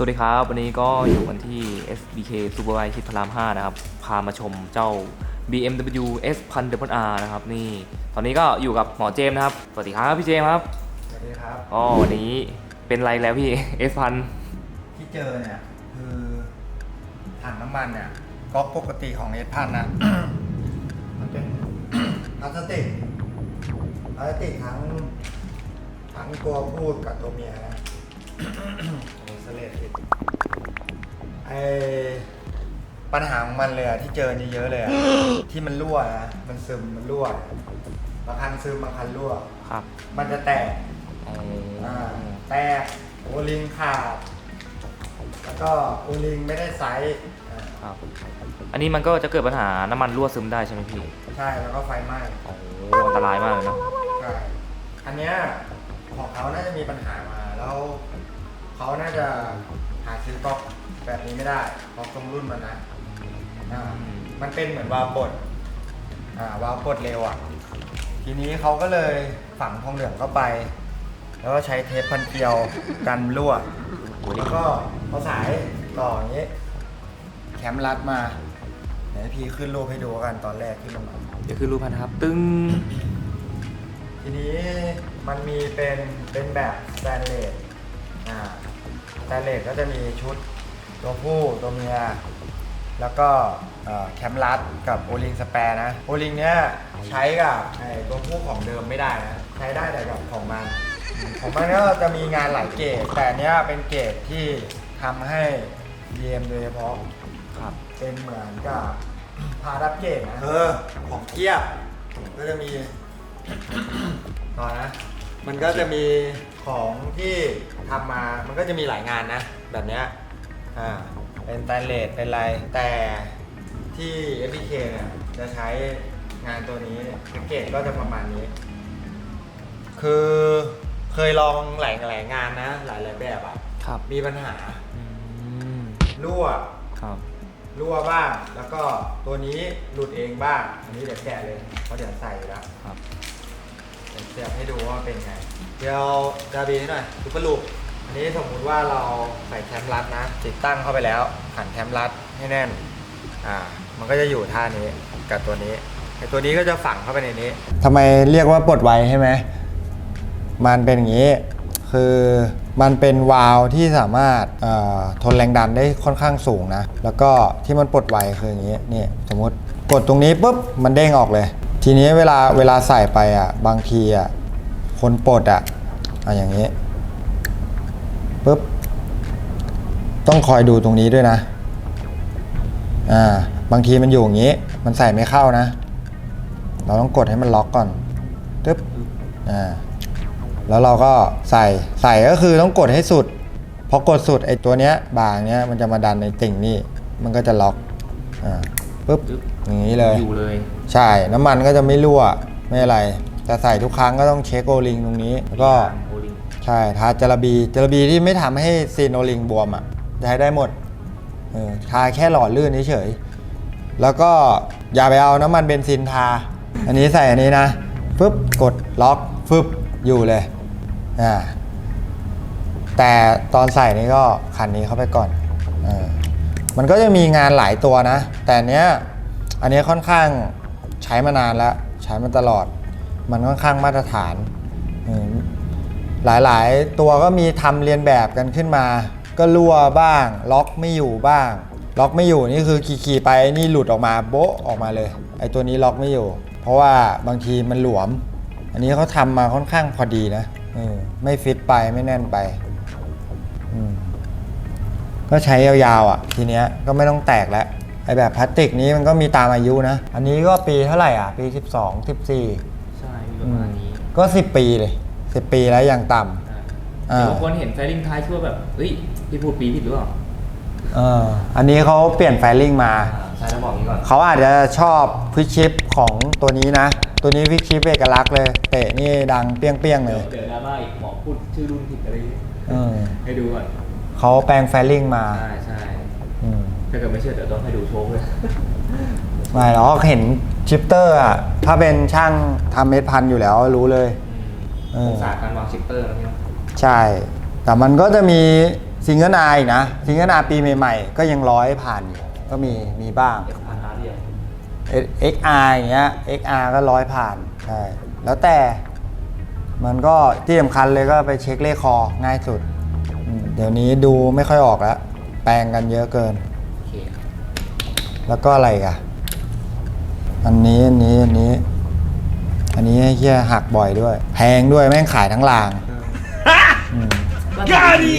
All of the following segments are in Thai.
สวัสดีครับ วันนี้ก็อยู่กันที่ SBK Superbike ที่พระราม 5 นะครับ พามาชมเจ้า BMW S 1 0 0 R นะครับ นี่ ตอนนี้ก็อยู่กับหมอเจมส์นะครับ สวัสดีครับพี่เจมส์ครับ สวัสดีครับ อ๋อวันนี้เป็นไรแล้วพี่ S 1 0ที่เจอเนี่ยคือถังน้ำมันเนี่ยก๊อกปกติของเอสพันนะ มันเป็นพลาสติกพลาสติกทั้งทั้งตัวพูดกับตัวเมียนะโอ้ สเลดผิดไอปัญหาของมันเลยอะที่เจอนี่เยอะเลยอะที่มันรั่วนะมันซึมมันรั่วบางคันซึมบางคันรั่ว ครับมันจะแตกอ๋ออ่าแตกโอลิงขาดแล้วก็โอลิงไม่ได้ไซส์อ่าครับ อันนี้มันก็จะเกิดปัญหาน้ำมันรั่วซึมได้ใช่ไหมพี่ใช่แล้วก็ไฟไหม้โอ้อันตรายมากเลยเนาะใช่อันเนี้ยของเขาน่าจะมีปัญหามาแล้ว เขาน่าจะหาซื้อก๊อกแบบนี้ไม่ได้ก๊อกตรงรุ่นมันนะอ่ามันเป็นเหมือนวาล์วปลดอ่าวาล์วปลดเร็วอะ ทีนี้เขาก็เลยฝังทองเหลืองเข้าไป แล้วก็ใช้เทปพันเกลียวกันรั่วโอ้ยแล้วก็เอาสายต่ออย่างนี้ แคมรัดมาเดี๋ยวให้พี่ขึ้นรูปให้ดูกันตอนแรกที่มันมา เดี๋ยวคือรูปพันนะครับ ตึ้งทีนี้มันมีเป็นเป็นแบบสแตนเลสอ่าส แตนเลสก็จะมีชุดตัวผู้ตัวเมีย แล้วก็เอ่อแคมรัดกับโอลิงสแปรนะโอลิงเนี้ยใช้กับไอ้ตัวผู้ของเดิมไม่ได้นะใช้ได้แต่กับของมัน ของมันก็จะมีงานหลายเกรดแต่อันเนี้ยเป็นเกรดที่ทำให้ DM โดยเฉพาะครับเป็นเหมือนกับพารับเกรดนะเออของเทียบก็จะมีต่อนะมันก็จะมี ของที่ทำมามันก็จะมีหลายงานนะ แบบเนี้ยอ่าเป็นไตรเลสเป็นอะไรแต่ที่ FPK เนี่ยจะใช้งานตัวนี้แพ็กเกจก็จะประมาณนี้ คือเคยลองหลายหลายๆงานนะ หลายหลายๆแบบอะครับมีปัญหาอืมรั่วครับรั่วบ้าง แล้วก็ตัวนี้หลุดเองบ้าง อันนี้เดี๋ยวแกะเลยเพราะเดี๋ยวใส่แล้วครับ เดี๋ยวเสียบให้ดูว่าเป็นไง เดี๋ยวดาบีให้หน่อยดูประลูกอันนี้สมมุติว่าเราใส่แคมรัดนะ ติดตั้งเข้าไปแล้วขันแคมรัดให้แน่น อ่า มันก็จะอยู่ท่านี้กับตัวนี้ไอตัวนี้ก็จะฝังเข้าไปในนี้ทำไมเรียกว่าปลดไวใช่ไหม มันเป็นอย่างนี้ คือมันเป็นวาล์วที่สามารถทนแรงดันได้ค่อนข้างสูงนะ แล้วก็ที่มันปลดไวคืออย่างนี้ นี่สมมติกดตรงนี้ปุ๊บมันเด้งออกเลย ทีนี้เวลาเวลาใส่ไปอะ บางทีอะ คนปลดอะเอาอย่างนี้ปุ๊บ ต้องคอยดูตรงนี้ด้วยนะ อ่า บางทีมันอยู่อย่างนี้ มันใส่ไม่เข้านะ เราต้องกดให้มันล็อกก่อนตึ๊บ อ่า แล้วเราก็ใส่ ใส่ก็คือต้องกดให้สุด พอกดสุดไอ้ตัวเนี้ย บางเนี้ยมันจะมาดันในติ่งนี่ มันก็จะล็อก อ่าปุ๊บปึ๊บ อย่างนี้เลย อยู่เลยใช่น้ำมันก็จะไม่รั่วไม่อะไร แต่ใส่ทุกครั้งก็ต้องเช็คโอลิงตรงนี้แล้วก็โอลิงใช่ทาจาระบีจาระบีที่ไม่ทำให้ซีนโอลิงบวมอะใช้ได้หมดเออทาแค่หล่อลื่นเฉยๆแล้วก็อย่าไปเอาน้ำมันเบนซินทา อันนี้ใส่อันนี้นะฟึบกดล็อกฟึบอยู่เลยอ่าแต่ตอนใส่นี่ก็คันนี้เข้าไปก่อนเออมันก็จะมีงานหลายตัวนะ แต่อันเนี้ย อันนี้ค่อนข้างใช้มานานแล้ว ใช้มาตลอด มันค่อนข้างมาตรฐาน หลายๆ ตัวก็มีทำเรียนแบบกันขึ้นมา ก็รั่วบ้าง ล็อกไม่อยู่บ้าง ล็อกไม่อยู่นี่คือขี่ๆไปนี่หลุดออกมาโบ๊ะออกมาเลย ไอ้ตัวนี้ล็อกไม่อยู่ เพราะว่าบางทีมันหลวม อันนี้เขาทำมาค่อนข้างพอดีนะไม่ฟิตไปไม่แน่นไปก็ใช้ยาวๆอะ ทีเนี้ยก็ไม่ต้องแตกแล้ว ไอแบบพลาสติกนี้มันก็มีตามอายุนะ อันนี้ก็ปีเท่าไหร่อะ ปี 12 14 ใช่มีประมาณนี้ก็ 10 ปีเลย 10 ปีแล้วอย่างต่ำ อ่าเดี๋ยวบางคนเห็นแฟลิงท้ายชั่วแบบเฮ้ยพี่พูดปีผิดหรือเปล่าเอออันนี้เขาเปลี่ยนไฟลิ่งมา อ่าใช่แล้วบอกอย่างนี้ก่อน เขาอาจจะชอบฟิกชิปของตัวนี้นะ ตัวนี้ฟิกชิปเอกลักษณ์เลย เตะนี่ดังเปี้ยงๆเลเดี๋ยวยเดี๋ยวดราม่าอีกหมอพูดชื่อรุ่นผิดอะไรอย่างเงี้ยเออให้ดูก่อนเขาแปลงไฟลิ่งมา ใช่ใช่อืม ถ้าเกิดไม่เชื่อเดี๋ยวต้องให้ดูโชว์เลยไม่หรอกเห็นชิปเตอร์อะถ้าเป็นช่างทำเม็ดพันอยู่แล้วรู้เลย เออ องศาการวางชิปเตอร์นะพี่เนาะใช่ แต่มันก็จะมีซิงเกิลนาอีกนะซิงเกิลนาปีใหม่ๆ ก็ยังร้อยผ่านอยู่ก็มีมีบ้าง เอ็กซ์พันล้านเดียว XR อย่างเงี้ย XR ก็ร้อยผ่านใช่แล้วแต่มันก็ที่สำคัญเลยก็ไปเช็คเลขคอง่ายสุดอืมเดี๋ยวนี้ดูไม่ค่อยออกแล้ว แปลงกันเยอะเกิน โอเคแล้วก็อะไรอีกันอันนี้อันนี้อันนี้ อันนี้เฮียหักบ่อยด้วย แพงด้วยแม่งขายทั้งรางอืมกาดี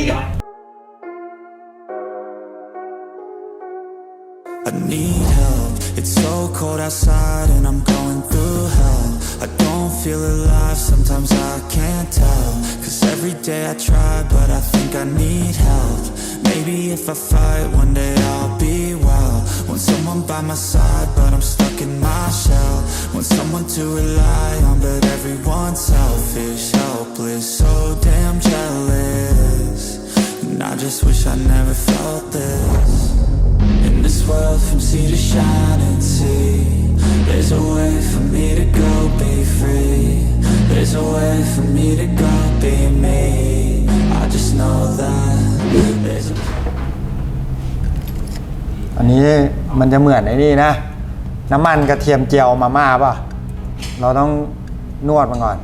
I need help. It's so cold outside and I'm going through hell. Don't feel alive, sometimes I can't tell. Cause every day I try, but I think I need help. Maybe if I fight, one day I'll be well. Want someone by my side, but I'm stuck in my shell. Want someone to rely on, but everyone's selfish, helpless, so damn jealous. And I just wish I never felt this. In this world from sea to shining sea There's a way for me to go be free There's a way for me to go be me I just know that There's a อันนี้มันจะเหมือนไอ้นี่นะ น้ำมันกระเทียมเจียวมาม่าป่ะ เราต้องนวดมันก่อน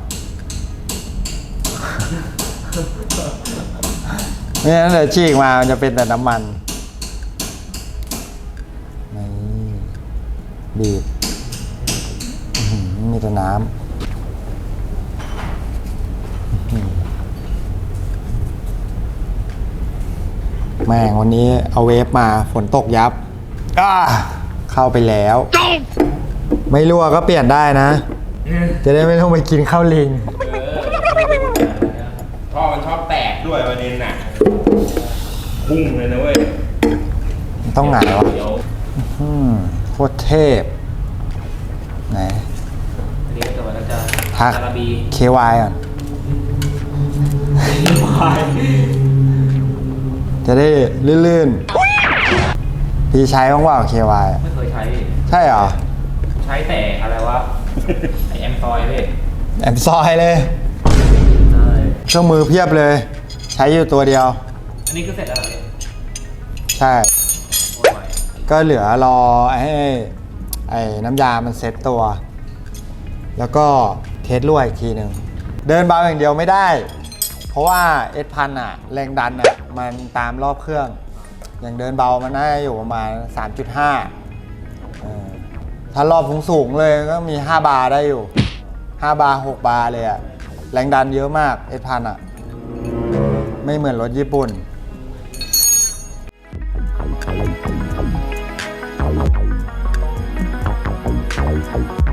ไม่งั้นเดี๋ยวฉีกมามันจะเป็นแต่น้ำมันนี่บีบ อหือมีแต่น้ำอื้อหือแม่งวันนี้เอาเวฟมาฝนตกยับอ้าเข้าไปแล้ว ไม่รั่วก็เปลี่ยนได้นะ จะได้ไม่ต้องไปกินข้าวลิงท่อมันชอบแตกด้วยประเด็นน่ะพุ่งเลยนะเว้ย ต้องหงายวะเดี๋ยวอืมโคตรเทพ ไหนอันนี้ก็จะมัน ก็จะทักคาราบี KY ก่อนจะได้ลื่นๆ พี่ใช้บ้างว่า KY อะไม่เคยใช้ใช่เหรอ ใช้แต่อะไรวะไอแอมซอยเว้ยแอมซอยเลย ใช่เครื่องมือเพียบเลย ใช้อยู่ตัวเดียว อันนี้คือเสร็จแล้วเหรอเนี่ยใช่ โอ้ยก็เหลือรอให้ไอ้น้ำยามันเซ็ตตัว แล้วก็ เทสรั่วอีกทีหนึ่งเดินเบาอย่างเดียวไม่ได้ เพราะว่าเอสพันอะแรงดันอะมันตามรอบเครื่อง อย่างเดินเบามันได้อยู่ประมาณ 3.5 ถ้ารอบสูงๆเลยก็มี 5 บาร์ได้อยู่ 5 บาร์ 6 บาร์เลยอะแรงดันเยอะมากเอสพันอะไม่เหมือนรถญี่ปุ่นไ